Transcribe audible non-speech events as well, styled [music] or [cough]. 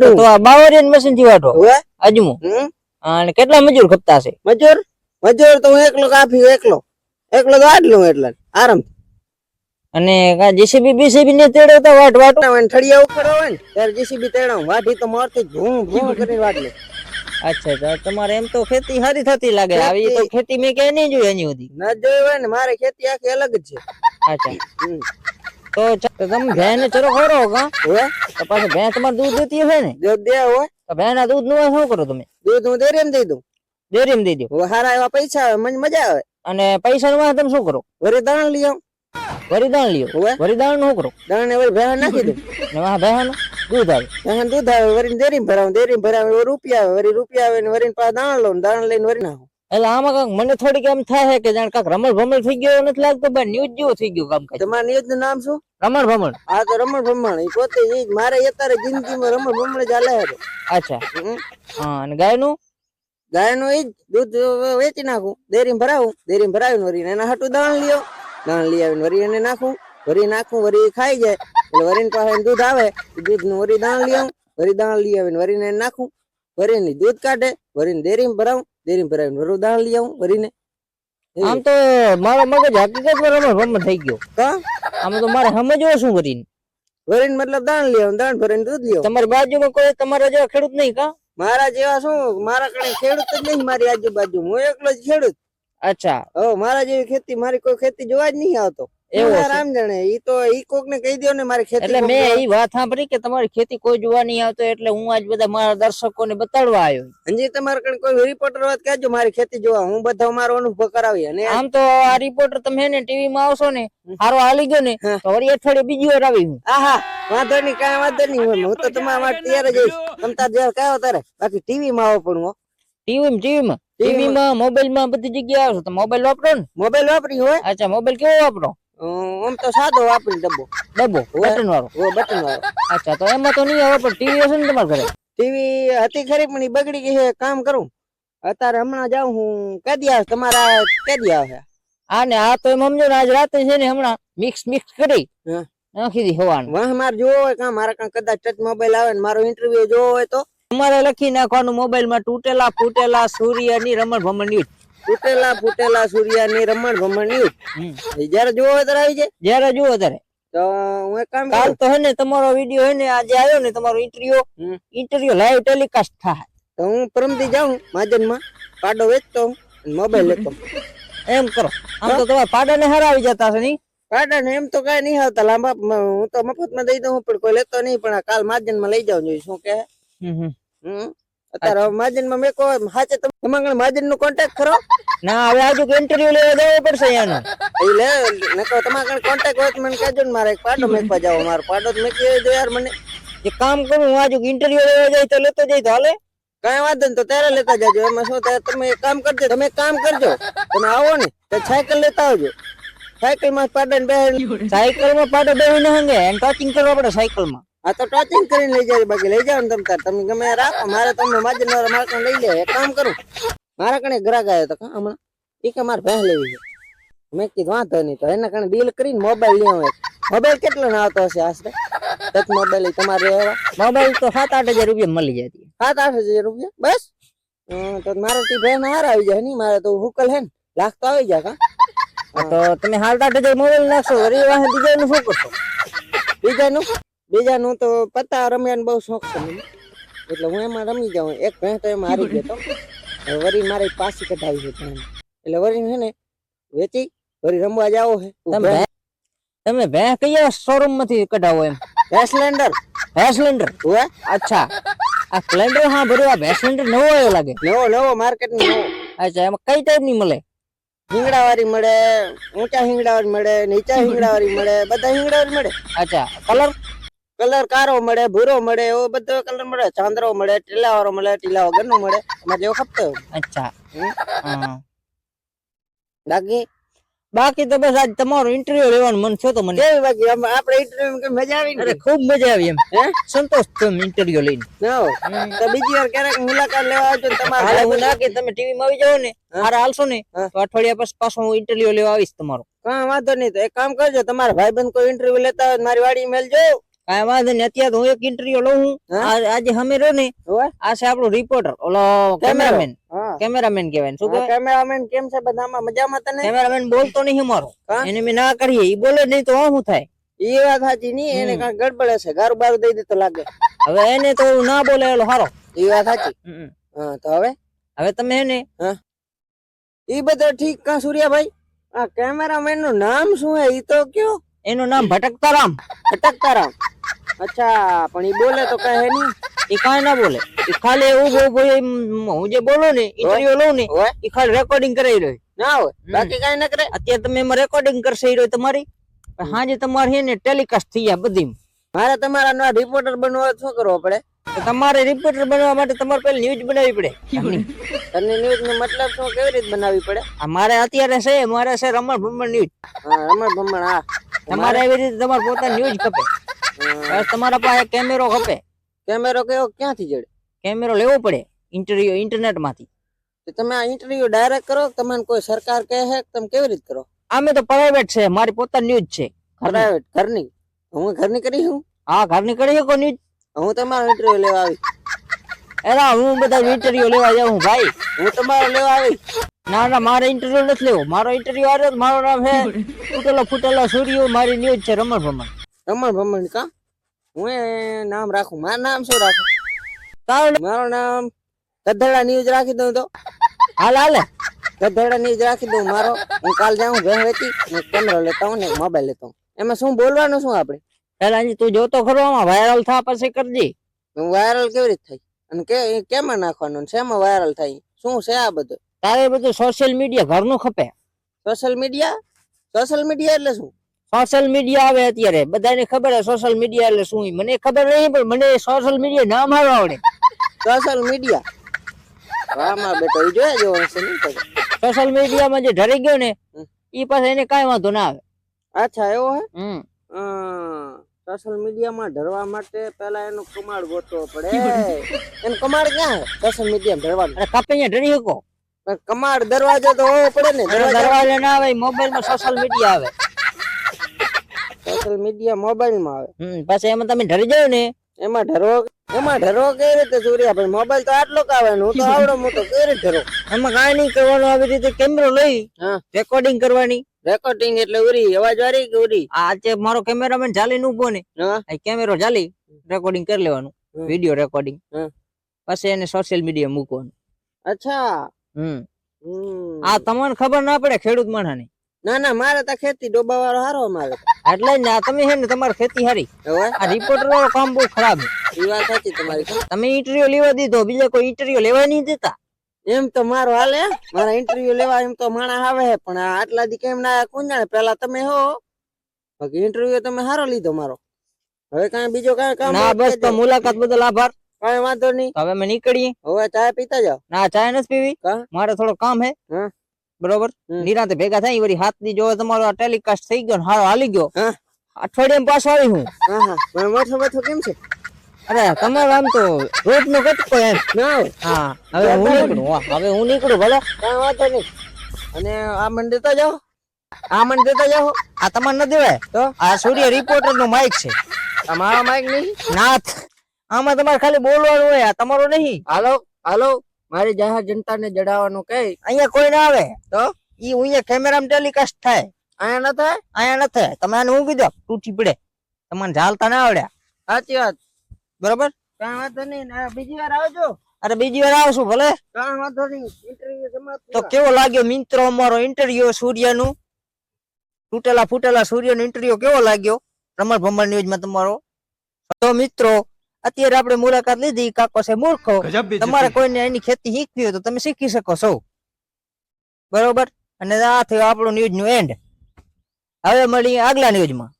તો તો આ બાવરિયન મશીન અને કેટલા મજૂર ખપતા છે મજૂર? મજૂર તો હું એકલો કાફી એકલો. એકલો તો આટલું એટલે. આરામ અને જેસીબી બીસીબી ને તેડવતા વાટ વાટો. ઠળિયા ઉખડવા હોય ને ત્યારે જીસીબી તેડાવ વાઢી તો મારતી ભૂમ ભૂમ કરીને વાટ લે. અચ્છા તો તમારે એમ તો ખેતી સારી થતી લાગે. આવી તો ખેતી મેં ક્યાંય નહીં જોઈ એની સુધી. ના જોયું હોય ને મારે ખેતી આખી અલગ જ છે. અચ્છા. તો તમે ભેંસ ને ચરો ખરો કા? તો પાછું ભેં તમારે દૂધ દેતી હશે ને? દૂધ દે હોય તો ભેંસ ના દૂધનું શું કરો તમે? દૂધ હું દેરી દઈ દઉં. ડેરી દઈ દઉં હારા એવા પૈસા આવે મને મજા આવે. અને પૈસા નું તમે શું કરો? વરી દાણ લઈ વરી દાણ લ્યો વરી દાણનું કરો? દાણ ને વરી ભેંસ નાખી દઉં. ને વાહ ભેહાનું દૂધ આવે. દૂધ આવે વરી દેરી ભરાવું દેરી ભરાવે રૂપિયા આવે વળી રૂપિયા આવે ને વરી પાછા દાણ લઉં દાણ લઈને વળી નાખું. એટલે આમાં કાંઈક મને થોડીક એમ થાય કે જાણ કંઈક રમણ ભમણ થઈ ગયો નથી લાગતો ભાઈ ન્યૂઝ જેવું થઈ ગયું કામ તમારા ન્યૂઝનું નામ શું? રમણ ભમણ આ તો રમણ ભમણ એ પોતે ઈ જ મારે અત્યારે જિંદગીમાં રમણ ભમણ ચાલે છે. અચ્છા. હા અને ગાયનું? ગાયનું ઈ જ દૂધ વેચી નાખું. દેરી ભરાવું. દેરી ભરાવીને વરીને એના હાટું દાણ લ્યો. દાણ લઈ આવીને વરી એને નાખું. વરી નાખું વળી ખાઈ જાય. એટલે વરીને પાસે દૂધ આવે. દૂધનું વરી દાણ લઈ આવું. વરી દાણ લઈ આવીને વરીને નાખું. વરીને દૂધ કાઢે. વરીને દેરી ભરાવું. ડેરીમાં ભરાવીને વરું દાણ લઈ આવું ભરીને આમ તો મારો મગજ હકીકતમાં રમણ ભમણ થઈ ગયો. કા? આમ તો મારે સમજવો શું કરીને ભરીને મતલબ દાણ લઈ આવું દાણ ભરીને દૂધ લઈ તમારી બાજુમાં કોઈ તમારા જેવા ખેડૂત નહીં કા? મારા જેવા શું? મારા કણે ખેડૂત જ નહીં મારી આજુબાજુ. હું એકલો જ ખેડૂત. અચ્છા. હવે મારા જેવી ખેતી મારી કોઈ ખેતી જોવા જ નહીં આવતો. એવું એવું જાણે. ઈ તો ઈ કોક ને કહી દયો ને મારી ખેતી એટલે મેં વાત સાંભળી કે તમારી ખેતી કોઈ જોવા નહીં આવતો એટલે હું આજ બધા મારા દર્શકોને બતાડવા આવ્યો તમારે કણે કોઈ રિપોર્ટર વાત કહેજો મારી ખેતી જોવા. હું બધો મારો અનુભવ કરાવી અને આમ તો આ રિપોર્ટર તમે હે ને ટીવી માં આવશો ને હારો હાલી ગયો ને. તો વળી અઠવાડિયે બીજી વાર આવી હું. આહા વાંધો નહીં કાંઈ વાંધો નહીં હું તો તમારા માટે તૈયાર જ રહીશ તમ તાર જ્યારે બાકી ટીવી માં આવો પણ હું ટીવી માં ટીવી માં. ટીવી માં. મોબાઈલમાં બધી જગ્યાએ આવશો. તો મોબાઈલ વાપરો ને. મોબાઈલ વાપરી હોય? અચ્છા મોબાઈલ કેવો વાપરો? આમ તો સાદો વાપરી ડબ્બો. ડબ્બો? બટન વાળો ઓ બટન વાળો અચ્છા તો એમાં તો નહીં આવે પણ ટીવી હશે ને તમારા ઘરે? ટીવી હતી ખરી પણ એ બગડી ગઈ છે. કામ કરું. અત્યારે હમણાં જાઉં હું. કેદી તમારા કેદી આવે હા ને આ તો એમ સમજો ને આજ રાતે છે ને હમણાં મિક્સ મિક્સ કરી. નાખી દી હોવાનું. વાહ મારે જોવો હોય કાં મારા કાં કદાચ ટચ મોબાઈલ આવે ને મારો ઇન્ટરવ્યુ જોવો હોય તો. અમારે લખી નાખવાનું મોબાઈલમાં તૂટેલા ફૂટેલા સૂર્યની રમણ ભમણ ન્યૂઝ તૂટેલા ફૂટેલા સૂર્યાની રમણ ભમણ ન્યૂઝ જયારે જોવો ત્યારે આવી જાય? જયારે જુઓ ત્યારે. તો હું એક કામ કાલ તો હે ને તમારો વીડિયો હે ને આજે આવ્યો ને તમારો ઇન્ટરવ્યુ. ઇન્ટરવ્યુ લાઈવ ટેલિકાસ્ટ થાય. તો હું પરમથી જાઉં માજનમાં પાડો વેચતો હું મોબાઈલ લેતો એમ કરો. આમ તો તમારા પાડા ને હરાવી જતા હશે નહીં? પાડા ને એમ તો કાંઈ નહીં આવતા લાંબા હું તો મફતમાં દઈ દઉં પણ કોઈ લેતો નહીં પણ કાલ માજનમાં લઈ જાઉં જોઈએ શું કહે? હમ. અત્યારે હવે માજનમાં મેં કહો હાચે તમે તમારે મહાજન નો કોન્ટેક્ટ કરો ના હવે આજુ ઇન્ટરવ્યુ લેવા જવું પડશે એનું એ લે નકો તમારે કણ કોન્ટેક્ટ હોય તો મને કહેજો ને મારે પાડો મેકવા જાવ મારો પાડો તો મેકી દેજો યાર મને. જે કામ કરું હું આજુ ઇન્ટરવ્યુ લેવા જાય તો લેતો જઈ તો હાલે. કઈ વાંધો નહીં તો ત્યારે લેતા જાજો. એમાં શું થાય તમે એક કામ કરજો તમે કામ કરજો. તમે આવો ને તો સાયકલ લેતા આવજો. સાયકલમાં પાડન બે સાયકલમાં પાડો ને હંગે એમ ટચિંગ કરવા પડે સાયકલમાં આ તો ટોચિંગ કરીને લઈ જાય બાકી. લઈ જાવ ને તમે તાર. તમે ગમે રાખો. મારે તમને માજે મારા કણ લઈ લે. એક કામ કરું. મારા કણે ગ્રાહક આવ્યો તો હમણાં એ કે મારે ભેંસ લેવી છે. મેં કીધું વાંધો નહીં. તો એના કણે ડીલ કરીને મોબાઈલ લેવો હોય મોબાઈલ કેટલો ના આવતો હશે આશરે? એક મોબાઈલ તમારે મોબાઈલ તો સાત આઠ હજાર રૂપિયા મળી જતી સાત આઠ હજાર રૂપિયા? બસ? તો મારે તી ભેન હાર આવી જાય નહીં મારે તો હુકલ હે ને. લાખ તો આવી જાય કા? હા તો તમે સાત આઠ હજાર મોબાઈલ નાખશો વળી વાહે બીજા નું શું કરશો? બીજાનું? બીજાનું તો પત્તા રમ્યાનો બહુ શોખ છે મને. એટલે હું એમાં રમી જાઉં. એક ભેંસ તો એમાં હારી ગયો તો. હવે વળી મારે પાછી કઢાવી છે ભેંસ. એટલે વળી છે ને વેચી વળી રમવા જાવો છે. તમે ભે- તમે ભેં કયા શોરૂમમાંથી કઢાવો એમ? ભેંસ લેન્ડર ભેં સિલિન્ડર હોય અચ્છા. આ સ્પ્લેન્ડર હા ભર્યું આ ભેં સિલિન્ડર નવો આવ્યો લાગે. નવો નવો માર્કેટ નો નવો. અચ્છા એમાં કઈ ટાઈપની મળે? હિંગડા વાળી મળે ઊંચા હિંગડા વાળી મળે નીચા [laughs] હિંગડા વાળી મળે બધા હિંગડા વાળી મળે. અચ્છા કલર કલર કારો મળે ભૂરો મળે એવો બધો કલર મળે ચાંદરો મળે ટીલા વાળો મળે ટીલા વગરનો મળે અમારે જેવો ખપતો અચ્છા. બાકી? બાકી તો બસ આજ તમારો ઇન્ટરવ્યુ લેવાનું મન થયો તો મને. કેવી બાકી? આપણે ઇન્ટરવ્યુ કે મજા આવી અરે ખૂબ મજા આવી એમ. હે? સંતોષ થયો ઇન્ટરવ્યુ લઈને. તો બીજી વાર ક્યારેક મુલાકાત લેવા આવજો તમારે. હાલે હું ના કે તમે ટીવી માં આવી જાવ ને હારે હાલશો ને તો અઠવાડિયા પછી પાછો હું ઇન્ટરવ્યુ લેવા આવીશ તમારો. કાં વાંધો નહીં તો એક કામ કરજો તમારા ભાઈબંધ કોઈ ઇન્ટરવ્યુ લેતા હોય મારી વાડી મેલજો કાંઈ વાંધો નહીં અત્યારે હું એક ઇન્ટરવ્યુ લઉં હું? આજે અમે રહ્યો ને આ છે આપણો રિપોર્ટર ઓલો કેમેરામેન હા. કેમેરામેન કહેવાય શું કહેવાય? કેમેરામેન કેમ છે? બધામાં મજામાં તને? કેમેરામેન બોલતો નહીં મારો એને મેં ના કરીએ. ઈ બોલે નહીં તો શું થાય? એ વાત સાચી નહીં એને હમ. ગડબડ હશે. ગારું બારું દઈ દેતો લાગે. હવે એને તો ના બોલે એલો હારો. એ વાત સાચી? હમ. હા તો હવે? હવે તમે એને એ બધો ઠીક કા સૂર્યાભાઈ? આ કેમેરામેનનું નામ શું હે? ઈ તો કયો? એનું નામ ભટકતા રામ અટકતારામ અચ્છા પણ એ બોલે તો કઈ હે નહીં. એ કાંઈ ના બોલે. એ ખાલી એવું બહુ ભાઈ હું જે બોલું ને ઇન્ટરવ્યુ લઉં ને એ ખાલી રેકોર્ડિંગ કરાવી રહ્યો ના હોય? બાકી કઈ ના કરે અત્યારે તમે એમાં રેકોર્ડિંગ કરશે રહ્યો તમારી? હાજે તમારે હે ને ટેલિકાસ્ટ થઈ જાય બધી મારે તમારા નવા રિપોર્ટર બનવા શું કરવો પડે તમારે રિપોર્ટર બનવા માટે તમારે પહેલા ન્યૂઝ બનાવવી પડે. તમને ન્યૂઝ નો મતલબ શું? કેવી રીતે બનાવવી પડે? મારે અત્યારે છે મારે છે રમણ ભમણ ન્યૂઝ હા રમણ ભમણ હા. તમારે એવી રીતે તમારે પોતાની ન્યૂઝ ખપે. બસ તમારા પાસે કેમેરો ખપે કેમેરો કયો ક્યાંથી જડે? કેમેરો લેવો પડે ઇન્ટરવ્યુ ઇન્ટરનેટમાંથી તો તમે આ ઇન્ટરવ્યુ ડાયરેક્ટ કરો કે તમને કોઈ સરકાર કહે છે? કે તમે કેવી રીતે કરો? આમે તો પ્રાઇવેટ છે મારી પોતાની ન્યૂઝ છે પ્રાઇવેટ ઘરની? હું ઘરની કરી હું હા ઘરની કરી શકો ન્યૂઝ હું તમારો ઇન્ટરવ્યુ લેવા આવી. એના હું બધા ઇન્ટરવ્યુ લેવા જાઉં ભાઈ. હું તમારો લેવા આવી. ના ના મારે ઇન્ટરવ્યુ નથી લેવો. મારો ઇન્ટરવ્યુ આવ્યો મારો નામ છે. ફૂટેલો ફૂટેલો સૂર્ય મારી ન્યૂઝ છે રમણ ભમણ રમણ ભમણ કા? હું એ નામ રાખું. મારું નામ શું રાખું? તારું મારું નામ ગધેડા ન્યૂઝ રાખી દઉં તો. હાલ હાલે. ગધેડા ન્યૂઝ રાખી દઉં મારો. હું કાલ જાઉં ભેં વેચી ને કેમેરો લેતા હું ને મોબાઈલ લેતા હું એમાં શું બોલવાનું શું આપણે? પેલા હજી તું જોતો ખરો આમાં વાયરલ થા પછી કરજે. વાયરલ કેવી રીતે થાય અને કે કેમાં નાખવાનું? શેમાં વાયરલ થાય? શું છે આ બધું? તારે બધું સોશિયલ મીડિયા ઘરનું ખપે. સોશિયલ મીડિયા સોશિયલ મીડિયા એટલે શું? સોશિયલ મીડિયા આવે અત્યારે. બધાને ખબર છે સોશિયલ મીડિયા એટલે શું મને ખબર નહીં પણ મને સોશિયલ મીડિયા નામ આવે આવડે. સોશિયલ મીડિયા વાહ બેટો એ જોયા જેવો હશે નહીં સોશિયલ મીડિયામાં જે ઢરી ગયો ને એ પાસે એને કાંઈ વાંધો ના આવે. અચ્છા એવો હે? હમ. સોશિયલ મીડિયામાં ઢરવા માટે પહેલા એનું કમાડ ગોતવો પડે. એનું કમાડ ક્યાં સોશિયલ મીડિયામાં ઢરવાનું અરે કાપે અહીંયા ઢરી શકો. કમાડ દરવાજો તો હોવો પડે ને. દરવાજો ના આવે મોબાઈલમાં સોશિયલ મીડિયા આવે. સોશિયલ મીડિયા મોબાઈલમાં આવે. પછી એમાં તમે ઢરી જાવ ને. એમાં ઢરવો એમાં ઢરવો કઈ રીતે સૂર્યા? ભાઈ મોબાઈલ તો આટલો કાવે હું તો આવડો મોટો કઈ રીતે ઢરવો એમાં કાંઈ નહીં કરવાનું આવી રીતે કેમેરો લઈ રેકોર્ડિંગ કરવાની. રેકોર્ડિંગ એટલે ઉરી અવાજ વારી કે ઉરી? આ જે મારો કેમેરામેન ચાલીને ઊભો ને કેમેરો ચાલી રેકોર્ડિંગ કરી લેવાનું. Video recording. પછી એને સોશિયલ મીડિયા મૂકવાનું. અચ્છા. હમ. આ તમને ખબર ના પડે ખેડૂત માણસને. ના ના મારે તો ખેતી ડોબા વાળો હારો મારે એટલે ને તમે છે ને તમારી ખેતી હારી. આ રિપોર્ટર વાળો કામ બહુ ખરાબ એ વાત સાચી તમારી તમે ઇન્ટરવ્યુ લેવા દીધો બીજા કોઈ ઇન્ટરવ્યુ લેવા નહીં દેતા. એમ તો મારો હાલે મારા ઇન્ટરવ્યુ લેવા એમ તો માણસ આવે છે પણ આટલા દી કેમ ના કોણ જાણે પેલા તમે હો. બાકી ઇન્ટરવ્યુ તમે સારો લીધો મારો. હવે કાંઈ બીજો કાંઈ કામ ના બસ તો મુલાકાત બદલ આભાર. કાંઈ વાંધો નહીં. હવે અમે નીકળીએ. હવે ચા પીતા જાઓ. ના ચા નથી પીવી. મારે થોડો કામ હે. હા. બરોબર. નિરાંતે ભેગા થાય વળી હાથની જો તમારો ટેલિકાસ્ટ થઈ ગયો ને હારો હાલી ગયો. અઠવાડિયા અઠવાડિયામાં પાછો આવી હું. હા હા. પણ મોટો મોટો કેમ છે? અરે તમારે આમ તો રોજ નો કટકો એમ. ના હા હવે હું નીકળું હવે હું નીકળું ભલે. કઈ વાંધો નહીં. અને આ મને દેતા જાઓ. આ મને દેતા જાઓ. આ તમારે ન દેવાય. તો? આ સૂર્ય રિપોર્ટર નો માઇક છે. આ મારા માઇક નહીં? નાથ. આમાં તમારે ખાલી બોલવાનું હોય આ તમારો નહીં. હાલો હાલો. મારી જાહેર જનતાને જડાવવાનું કઈ? અહીંયા કોઈ ના આવે. તો? ઈ અહીંયા કેમેરામાં ટેલિકાસ્ટ થાય. અહીંયા ન થાય? અહીંયા ન થાય. તમે આને હું કીધો? તૂટી પડે. તમને ઝાલતા ના આવડ્યા સાચી વાત. બરોબર? કાંઈ વાંધો નહીં. બીજી વાર આવજો. અરે બીજી વાર આવશું ભલે. કાંઈ વાંધો નહીં. ઇન્ટરવ્યુ તો કેવો લાગ્યો મિત્રો અમારો ઇન્ટરવ્યુ સૂર્યનું? તૂટેલા ફૂટેલા સૂર્યનો ઇન્ટરવ્યુ કેવો લાગ્યો? રમણ ભમણ ન્યૂઝમાં તમારો. તો મિત્રો અત્યારે આપણે મુલાકાત લીધી કાકો છે મૂર્ખો. તમારે કોઈને એની ખેતી શીખવી હોય તો તમે શીખી શકો છો. બરોબર? અને આ થયું આપણું ન્યૂઝનું એન્ડ હવે મળીએ આગલા ન્યૂઝમાં